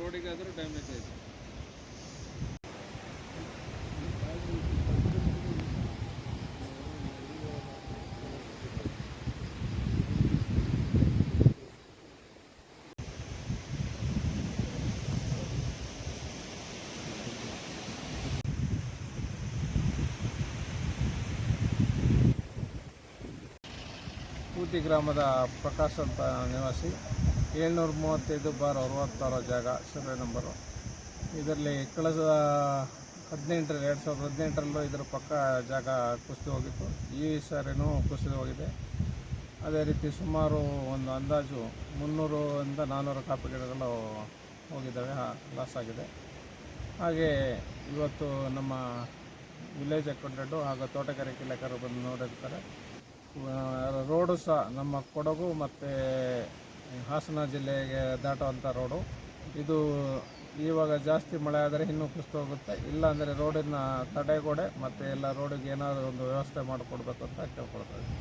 ರೋಡಿಗಾದರೂ damage ಆಯಿತು. ಕೂತಿ ಗ್ರಾಮದ ಪ್ರಕಾಶ್ ಅಂತ ನಿವಾಸಿ. ಏಳ್ನೂರ ಮೂವತ್ತೈದು ಬಾರ್ ಅರವತ್ತಾರು ಜಾಗ ಸರ್ವೆ ನಂಬರು. ಇದರಲ್ಲಿ ಕಳೆದ ಹದಿನೆಂಟರಲ್ಲಿ ಎರಡು ಸಾವಿರದ ಹದಿನೆಂಟರಲ್ಲೂ ಇದರ ಪಕ್ಕ ಜಾಗ ಕುಸಿದು ಹೋಗಿತ್ತು. ಈ ಸಾರಿನೂ ಕುಸಿದು ಹೋಗಿದೆ. ಅದೇ ರೀತಿ ಸುಮಾರು ಒಂದು ಅಂದಾಜು ಮುನ್ನೂರಿಂದ ನಾನ್ನೂರು ಕಾಪಿ ಗಿಡಗಳು ಹೋಗಿದ್ದಾವೆ ಲಾಸ್ ಆಗಿದೆ. ಹಾಗೆ ಇವತ್ತು ನಮ್ಮ ವಿಲೇಜ್ ಅಕೌಂಟೆಂಟು ಹಾಗೂ ತೋಟಗಾರಿಕೆ ಇಲಾಖೆಯವರು ಬಂದು ನೋಡಿರ್ತಾರೆ. ರೋಡು ಸಹ ನಮ್ಮ ಕೊಡಗು ಮತ್ತು ಹಾಸನ ಜಿಲ್ಲೆಗೆ ದಾಟುವಂಥ ರೋಡು. ಇದು ಇವಾಗ ಜಾಸ್ತಿ ಮಳೆ ಆದರೆ ಇನ್ನೂ ಕುಸ್ತು ಹೋಗುತ್ತೆ. ಇಲ್ಲ ಅಂದರೆ ರೋಡಿನ ತಡೆಗೋಡೆ ಮತ್ತು ಎಲ್ಲ ರೋಡಿಗೆ ಏನಾದರೂ ಒಂದು ವ್ಯವಸ್ಥೆ ಮಾಡಿಕೊಡ್ಬೇಕು ಅಂತ ಕೇಳ್ಕೊಳ್ತಾ ಇದ್ದೀನಿ.